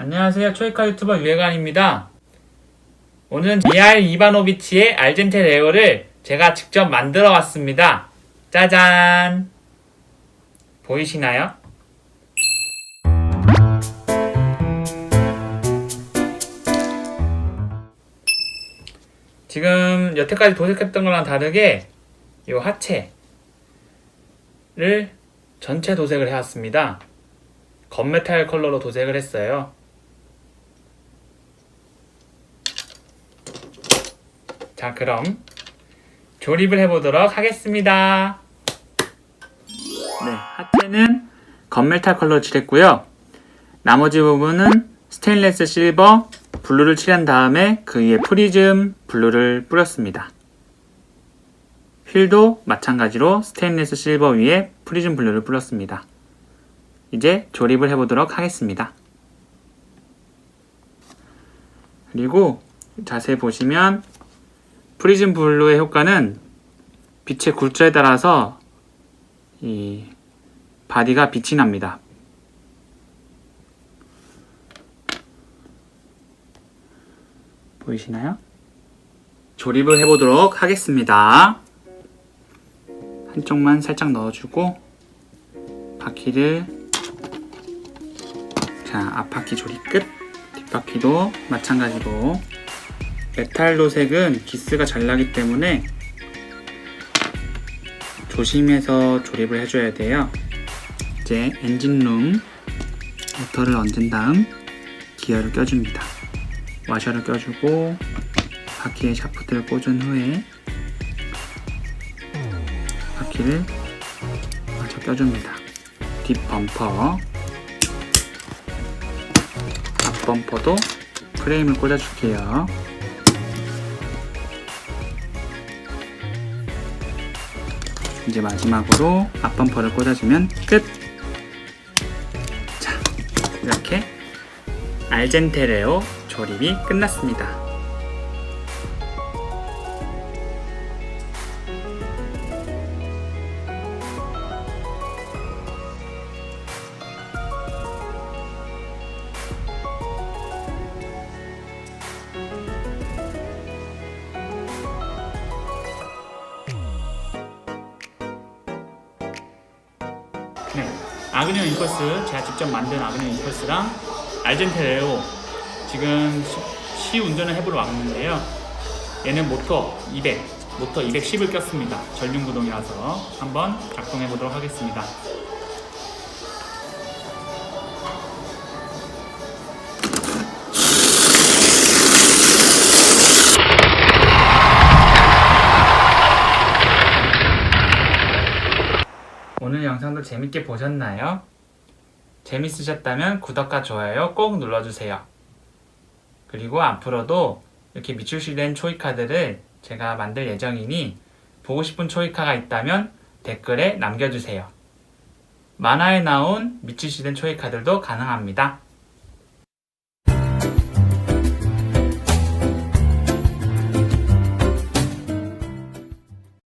안녕하세요. 초이카 유튜버 유해관입니다. 오늘은 미알 이바노비치의 알젠테 레오를 제가 직접 만들어 왔습니다. 짜잔! 보이시나요? 지금 여태까지 도색했던 거랑 다르게 이 하체를 전체 도색을 해왔습니다. 건메탈 컬러로 도색을 했어요. 자, 그럼 조립을 해보도록 하겠습니다. 네, 하체는 건메탈 컬러 칠했고요. 나머지 부분은 스테인레스 실버 블루를 칠한 다음에 그 위에 프리즘 블루를 뿌렸습니다. 휠도 마찬가지로 스테인레스 실버 위에 프리즘 블루를 뿌렸습니다. 이제 조립을 해보도록 하겠습니다. 그리고 자세히 보시면 프리즘 블루의 효과는 빛의 굴절에 따라서 이 바디가 빛이 납니다. 보이시나요? 조립을 해보도록 하겠습니다. 한쪽만 살짝 넣어주고 바퀴를 자 앞바퀴 조립 끝 뒷바퀴도 마찬가지로 메탈 도색은 기스가 잘 나기 때문에 조심해서 조립을 해줘야 돼요. 이제 엔진룸 모터를 얹은 다음 기어를 껴줍니다. 와셔를 껴주고 바퀴에 샤프트를 꽂은 후에 바퀴를 마저 껴줍니다. 뒷 범퍼. 앞 범퍼도 프레임을 꽂아줄게요 이제 마지막으로 앞 범퍼를 꽂아주면 끝! 자, 이렇게 알젠테레오 조립이 끝났습니다. 네, 아그니오 임펄스 제가 직접 만든 아그니오 임펄스랑 알젠테레오 지금 시, 시 운전을 해보러 왔는데요. 얘는 모터 200, 모터 210을 꼈습니다. 전륜 구동이라서 한번 작동해 보도록 하겠습니다. 오늘 영상도 재밌게 보셨나요? 재밌으셨다면 구독과 좋아요 꼭 눌러주세요. 그리고 앞으로도 이렇게 미출시된 초이카들을 제가 만들 예정이니 보고 싶은 초이카가 있다면 댓글에 남겨주세요. 만화에 나온 미출시된 초이카들도 가능합니다.